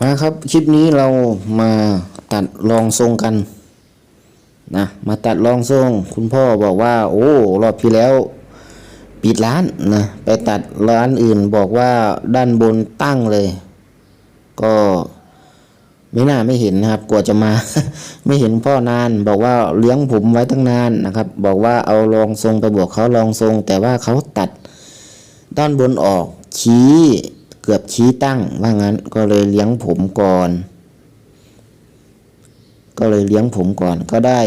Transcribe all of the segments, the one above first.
มาครับคลิปนี้เรามาตัดรองทรงกันนะมาตัดรองทรง คุณพ่อบอกว่า โอ้รอบที่แล้วปิดร้านนะไปตัดร้านอื่นบอกว่าด้านบนตั้งเลย ก็ไม่น่าไม่เห็นนะครับ กลัวจะมา ไม่เห็นพ่อนานบอกว่าเลี้ยงผมไว้ตั้งนานนะครับ บอกว่าเอารองทรงไปบอกเขารองทรง แต่ว่าเขาตัดด้านบนออกชี้ เกือบชี้ตั้งว่างั้นก็เลยเลี้ยงผมก่อน ก็เลยเลี้ยงผมก่อนก็ได้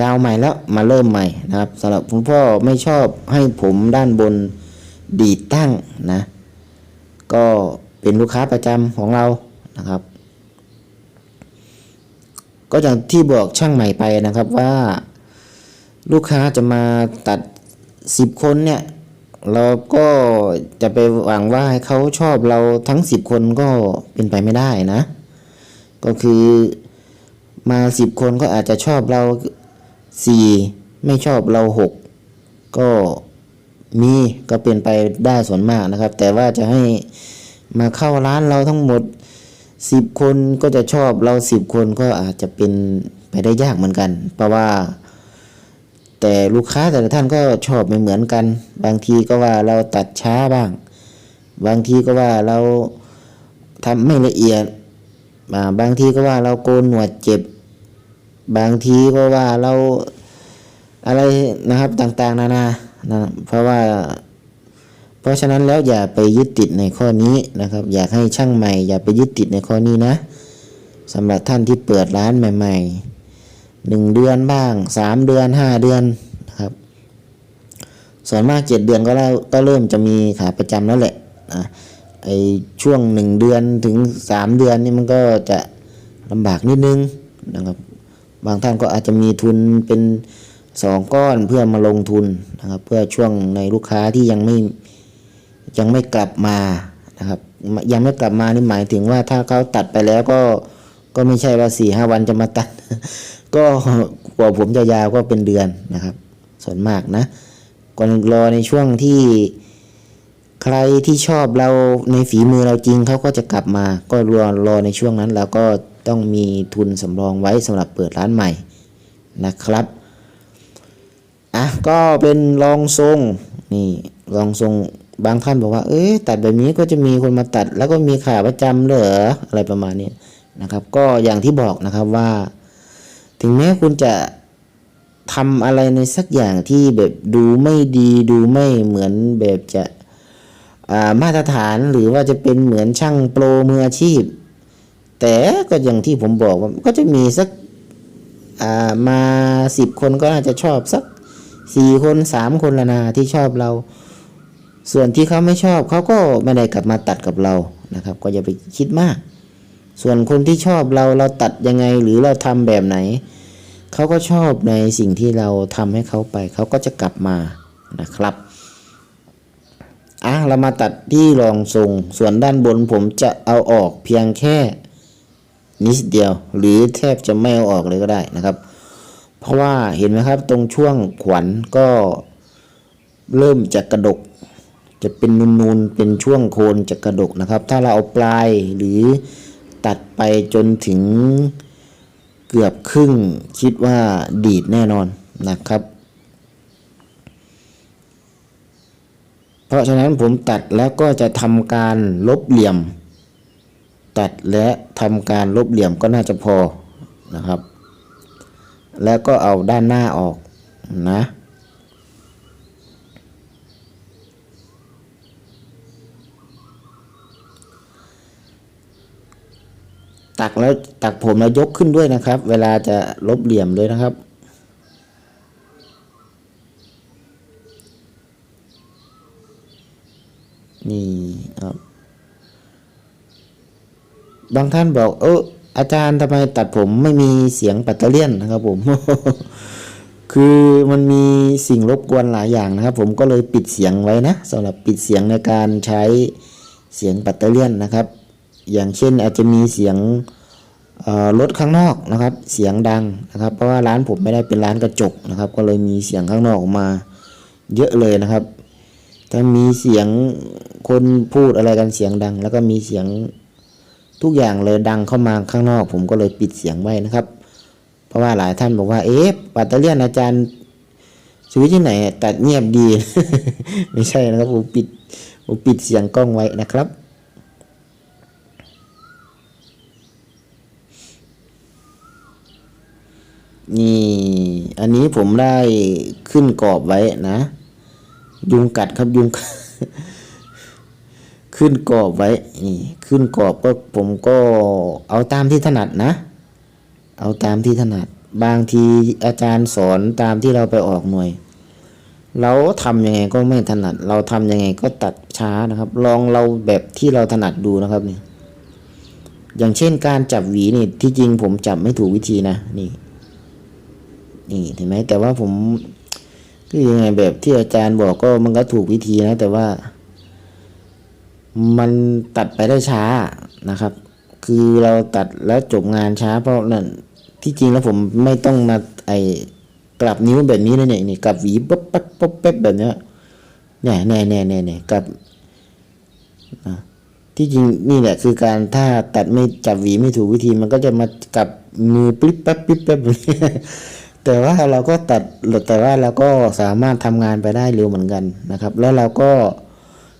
ยาวใหม่แล้วมาเริ่มใหม่นะครับสำหรับคุณพ่อไม่ชอบให้ผมด้านบนดีดตั้งนะ ก็เป็นลูกค้าประจำของเรานะครับ ก็อย่างที่บอกช่างใหม่ไปนะครับว่า ลูกค้าจะมาตัดสิบคนเนี่ย เราก็จะไปหวังว่าให้เขาชอบเราทั้งสิบคนก็เป็นไปไม่ได้นะ ก็คือมาสิบคนก็อาจจะชอบเราสี่ไม่ชอบเราหกก็มีก็เป็นไปได้ส่วนมากนะครับ แต่ว่าจะให้มาเข้าร้านเราทั้งหมดสิบคนก็จะชอบเราสิบคนก็อาจจะเป็นไปได้ยากเหมือนกัน เพราะว่า แต่ลูกค้าแต่ละท่านก็ชอบไม่เหมือนกัน บางทีก็ว่าเราตัดช้าบ้าง บางทีก็ว่าเราทำไม่ละเอียดาบางทีก็ว่าเราโกนหนวดเจ็บ บางทีก็ว่าเราอะไรนะครับต่างๆ นานานะเพราะว่า เพราะฉะนั้นแล้วอย่าไปยึดติดในข้อนี้นะครับ อยากให้ช่างใหม่ อย่าไปยึดติดในข้อนี้นะสำหรับท่านที่เปิดร้านใหม่ ๆ หนึ่งเดือนบ้างสามเดือนห้าเดือนนะครับส่วนมากเจ็ดเดือนก็แล้วก็เริ่มจะมีขาประจำแล้วแหละนะไอช่วงหนึ่งเดือนถึงสามเดือนนี่มันก็จะลำบากนิดนึงนะครับบางท่านก็อาจจะมีทุนเป็นสองก้อนเพื่อมาลงทุนนะครับเพื่อช่วงในลูกค้าที่ยังไม่ยังไม่กลับมานะครับยังไม่กลับมานี่หมายถึงว่าถ้าเขาตัดไปแล้วก็ ก็ไม่ใช่ว่าสี่ห้าวันจะมาตัด ก็กว่าผมจะยาวก็เป็นเดือนนะครับ ส่วนมากนะก่อนรอในช่วงที่ใครที่ชอบเราในฝีมือเราจริงเขาก็จะกลับมา ก็รอรอในช่วงนั้นเราก็ต้องมีทุนสำรองไว้สำหรับเปิดร้านใหม่นะครับอะก็เป็นรองทรงนี่รองทรงบางท่านบอกว่า เอ้ยตัดแบบนี้ก็จะมีคนมาตัด แล้วก็มีขาประจำเหรออะไรประมาณนี้ นะครับ ก็อย่างที่บอกนะครับว่า ถึงแม้คุณจะทำอะไรในสักอย่างที่แบบดูไม่ดีดูไม่เหมือนแบบจะามาตรฐานหรือว่าจะเป็นเหมือนช่างโปรมืออาชีพ แต่ก็อย่างที่ผมบอกว่าก็จะมีสักามาสิบคนก็น่าจะชอบสักสี่คนสามคนละนาที่ชอบเรา ส่วนที่เขาไม่ชอบเขาก็ไม่ได้กลับมาตัดกับเรานะครับ ก็อย่าไปคิดมาก ส่วนคนที่ชอบเราเราตัดยังไงหรือเราทำแบบไหน เขาก็ชอบในสิ่งที่เราทำให้เขาไป เขาก็จะกลับมานะครับอะเรามาตัดที่รองทรง ส่วนด้านบนผมจะเอาออกเพียงแค่นิดเดียว หรือแทบจะไม่เอาออกเลยก็ได้นะครับ เพราะว่าเห็นไหมครับตรงช่วงขวัญก็เริ่มจะกระดก จะเป็นนูนๆเป็นช่วงโคนจะกระดกนะครับ ถ้าเราเอาปลายหรือ ตัดไปจนถึงเกือบครึ่งคิดว่าดีดแน่นอนนะครับ เพราะฉะนั้นผมตัดแล้วก็จะทำการลบเหลี่ยม ตัดและทำการลบเหลี่ยมก็น่าจะพอนะครับ แล้วก็เอาด้านหน้าออกนะ ตักแล้วตักผมแล้วยกขึ้นด้วยนะครับ เวลาจะลบเหลี่ยมเลยนะครับ นี่ครับ บางท่านบอก เอออาจารย์ทำไมตัดผมไม่มีเสียงปัตเตอร์เลียนนะครับผม คือมันมีสิ่งรบกวนหลายอย่างนะครับ ผมก็เลยปิดเสียงไว้นะสำหรับปิดเสียงในการใช้เสียงปัตเตอร์เลียนนะครับ อย่างเช่นอาจจะมีเสียงรถข้างนอกนะครับ เสียงดังนะครับ เพราะว่าร้านผมไม่ได้เป็นร้านกระจกนะครับ ก็เลยมีเสียงข้างนอกออกมาเยอะเลยนะครับ ถ้ามีเสียงคนพูดอะไรกันเสียงดัง แล้วก็มีเสียงทุกอย่างเลยดังเข้ามาข้างนอก ผมก็เลยปิดเสียงไว้นะครับ เพราะว่าหลายท่านบอกว่าเอ๊ะปัตเตอร์เลียนอาจารย์ชีวิตที่ไหนตัดเงียบดี ไม่ใช่นะครับผมปิดผมปิดเสียงกล้องไว้นะครับ นี่ อันนี้ผมได้ขึ้นกรอบไว้นะ ยุงกัดครับยุง ขึ้นกรอบไว้ นี่ ขึ้นกรอบก็ผมก็เอาตามที่ถนัดนะ เอาตามที่ถนัด บางทีอาจารย์สอนตามที่เราไปออกหน่วย เราทำยังไงก็ไม่ถนัด เราทำยังไงก็ตัดช้านะครับ ลองเราแบบที่เราถนัดดูนะครับนี่อย่างเช่นการจับหวีนี่ที่จริงผมจับไม่ถูกวิธีนะนี่ นี่เห็นไหมแต่ว่าผมคือยังไงแบบที่อาจารย์บอกก็มันก็ถูกวิธีนะ แต่ว่า มันตัดไปได้ช้านะครับ คือเราตัดแล้วจบงานช้าเพราะนั่นที่จริงแล้วผมไม่ต้องมาไอกลับนิ้วแบบนี้เลยเนี่ยนี่กลับหวีป๊บปั๊บป๊บเป๊บแบบเนี้ยเนี่ยแน่แน่แน่แน่กลับที่จริงนี่แหละคือการถ้าตัดไม่จับหวีไม่ถูกวิธีมันก็จะมากลับมือปิ๊บปั๊บปิ๊บปั๊บแบบนี้ แต่ว่าเราก็ตัดแต่ว่าเราก็สามารถทำงานไปได้เร็วเหมือนกันนะครับ แล้วเราก็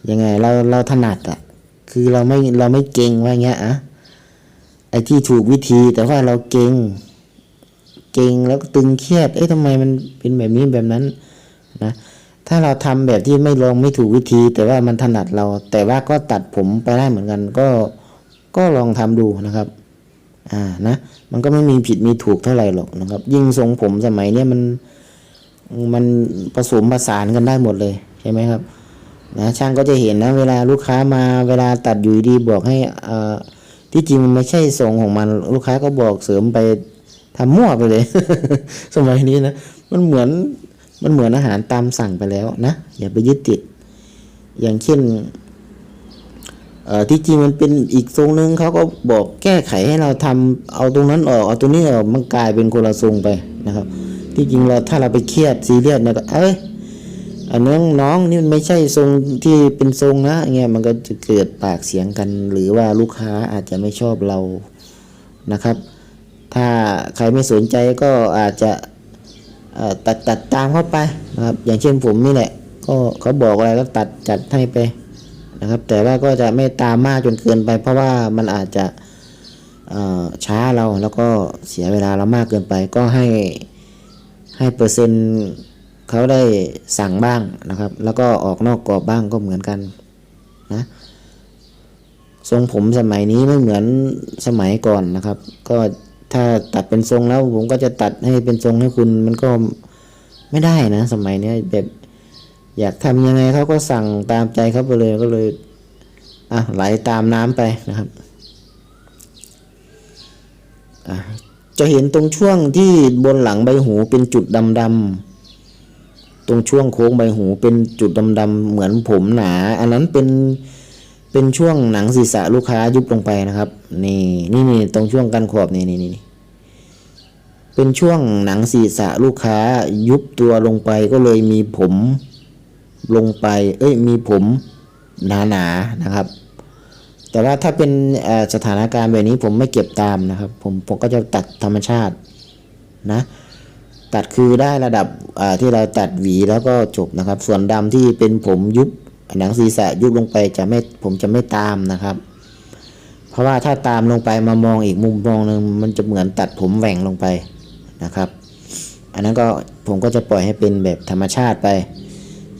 ยังไงเราเราถนัดอะ คือเราไม่เราไม่เก่งว่าเงี้ยอะไอ้ที่ถูกวิธีแต่ว่าเราเก่งเก่งแล้วก็ตึงเครียด เอ๊ะทำไมมันเป็นแบบนี้แบบนั้นนะถ้าเราทำแบบที่ไม่ลองไม่ถูกวิธี แต่ว่ามันถนัดเรา แต่ว่าก็ตัดผมไปได้เหมือนกัน ก็ก็ลองทำดูนะครับ อ่านะมันก็ไม่มีผิดมีถูกเท่าไหร่หรอกนะครับ ยิ่งทรงผมสมัยเนี้ยมันมันผสมผสานกันได้หมดเลยใช่ไหมครับนะช่างก็จะเห็นนะเวลาลูกค้ามาเวลาตัดอยู่ดีบอกให้อ่อที่จริงมันไม่ใช่ทรงของมันลูกค้าก็บอกเสริมไปทำมั่วไปเลย สมัยนี้นะมันเหมือนมันเหมือนอาหารตามสั่งไปแล้วนะอย่าไปยึดติด อย่างเช่น ที่จริงมันเป็นอีกทรงหนึ่งเขาก็บอกแก้ไขให้เราทำเอาตรงนั้นออกเอาตรงนี้ออกมันกลายเป็นคนละทรงไปนะครับ ที่จริงเราถ้าเราไปเครียดซีเรียสนะก็เอ้ยอันน้องน้องนี่มันไม่ใช่ทรงที่เป็นทรงนะเงี้ยมันก็จะเกิดปากเสียงกัน หรือว่าลูกค้าอาจจะไม่ชอบเรานะครับ ถ้าใครไม่สนใจก็อาจจะตัดตัดตามเข้าไปนะครับ อย่างเช่นผมนี่แหละ ก็เขาบอกอะไรก็ตัดจัดให้ไป นะครับ แต่ว่าก็จะไม่ตามมากจนเกินไป เพราะว่ามันอาจจะช้าเราแล้วก็เสียเวลาเรามากเกินไป ก็ให้ให้เปอร์เซ็นต์เขาได้สั่งบ้างนะครับ แล้วก็ออกนอกกรอบบ้างก็เหมือนกันนะทรงผมสมัยนี้ไม่เหมือนสมัยก่อนนะครับ ก็ถ้าตัดเป็นทรงแล้วผมก็จะตัดให้เป็นทรงให้คุณมันก็ไม่ได้นะ สมัยนี้แบบ อยากทำยังไงเขาก็สั่งตามใจเขาไปเลยก็เลยอะไหลตามน้ำไปนะครับอะจะเห็นตรงช่วงที่บนหลังใบหูเป็นจุดดำๆตรงช่วงโค้งใบหูเป็นจุดดำๆเหมือนผมหนา อันนั้นเป็นเป็นช่วงหนังศีรษะลูกค้ายุบลงไปนะครับ นี่นี่นี่ตรงช่วงกันขอบนี่นี่นี่เป็นช่วงหนังศีรษะลูกค้ายุบตัวลงไปก็เลยมีผม ลงไป เอ้ยมีผมหนาๆนนะครับ แต่ว่าถ้าเป็นสถานการณ์แบบนี้ผมไม่เก็บตามนะครับ ผมผมก็จะตัดธรรมชาตินะตัดคือได้ระดับที่เราตัดหวีแล้วก็จบนะครับ ส่วนดำที่เป็นผมยุบหนังศีรษะยุบลงไปจะไม่ผมจะไม่ตามนะครับ เพราะว่าถ้าตามลงไปมามองอีกมุมมองหนึ่งมันจะเหมือนตัดผมแหว่งลงไปนะครับ อันนั้นก็ผมก็จะปล่อยให้เป็นแบบธรรมชาติไป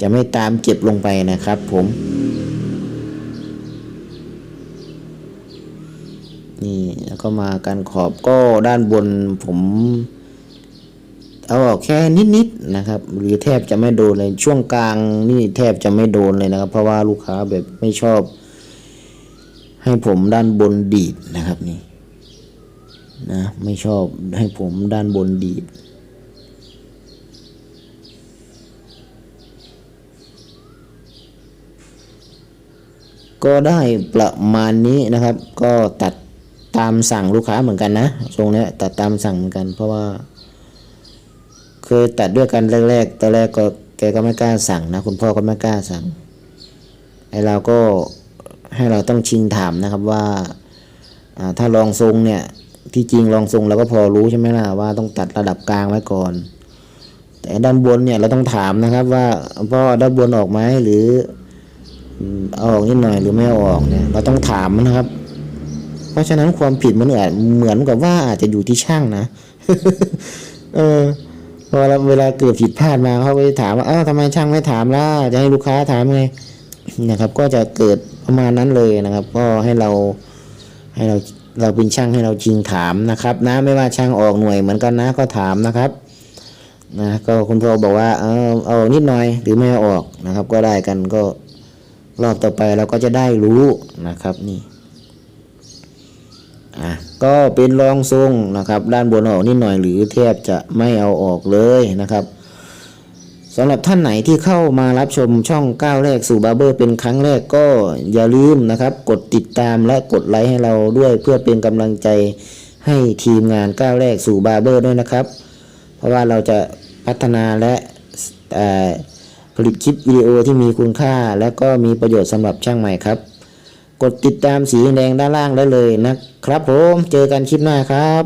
จะไม่ตามเก็บลงไปนะครับผมนี่แล้วก็มาการขอบก็ด้านบนผมเอาออกแค่นิดๆนะครับ หรือแทบจะไม่โดนเลยช่วงกลางนี่แทบจะไม่โดนเลยนะครับ เพราะว่าลูกค้าแบบไม่ชอบ ให้ผมด้านบนดีดนะครับนี่นะไม่ชอบให้ผมด้านบนดีด ก็ได้ประมาณนี้นะครับ ก็ตัดตามสั่งลูกค้าเหมือนกันนะทรงนี้ตัดตามสั่งเหมือนกัน เพราะว่า เคยตัดด้วยกันแรกๆตอนแรกก็แกก็ไม่กล้าสั่งนะ คุณพ่อก็ไม่กล้าสั่งไอเราก็ให้เราต้องชิงถามนะครับว่าถ้าลองทรงเนี่ยที่จริงลองทรงเราก็พอรู้ใช่ไหมล่ะว่าต้องตัดระดับกลางไว้ก่อน แต่ด้านบนเนี่ยเราต้องถามนะครับว่าพ่อด้านบนออกไหมหรือ เอาออกนิดหน่อยหรือไม่เอาออกเนี่ยเราต้องถามนะครับ เพราะฉะนั้นความผิดมันอาจเหมือนกับว่าอาจจะอยู่ที่ช่างนะ เออพอเราเวลาเกิดผิดพลาดมาเขาไปถามว่าเอ้าทำไมช่างไม่ถามล่ะจะให้ลูกค้าถามไงนะครับ ก็จะเกิดประมาณนั้นเลยนะครับ ก็ให้เราให้เราเราเป็นช่างให้เราจริงถามนะครับ นะไม่ว่าช่างออกหน่วยเหมือนกันนะก็ถามนะครับนะก็คุณพ่อบอกว่าเออเอาอกนิดหน่อยหรือไม่ออกนะครับ ก็ได้กันก็ รอบต่อไปเราก็จะได้รู้นะครับนี่อะก็เป็นรองทรงนะครับ ด้านบนออกนิดหน่อยหรือแทบจะไม่เอาออกเลยนะครับสำหรับท่านไหนที่เข้ามารับชมช่องก้าวแรกสู่บาร์เบอร์เป็นครั้งแรกก็อย่าลืมนะครับ กดติดตามและกดไลค์ให้เราด้วยเพื่อเป็นกำลังใจให้ทีมงานก้าวแรกสู่บาร์เบอร์ด้วยนะครับ เพราะว่าเราจะพัฒนาและเอ่ ลิตคลิปวิดีโอที่มีคุณค่า และก็มีประโยชน์สำหรับช่างใหม่ครับ กดติดตามสีแดงด้านล่างได้เลยนะครับผม เจอกันคลิปหน้าครับ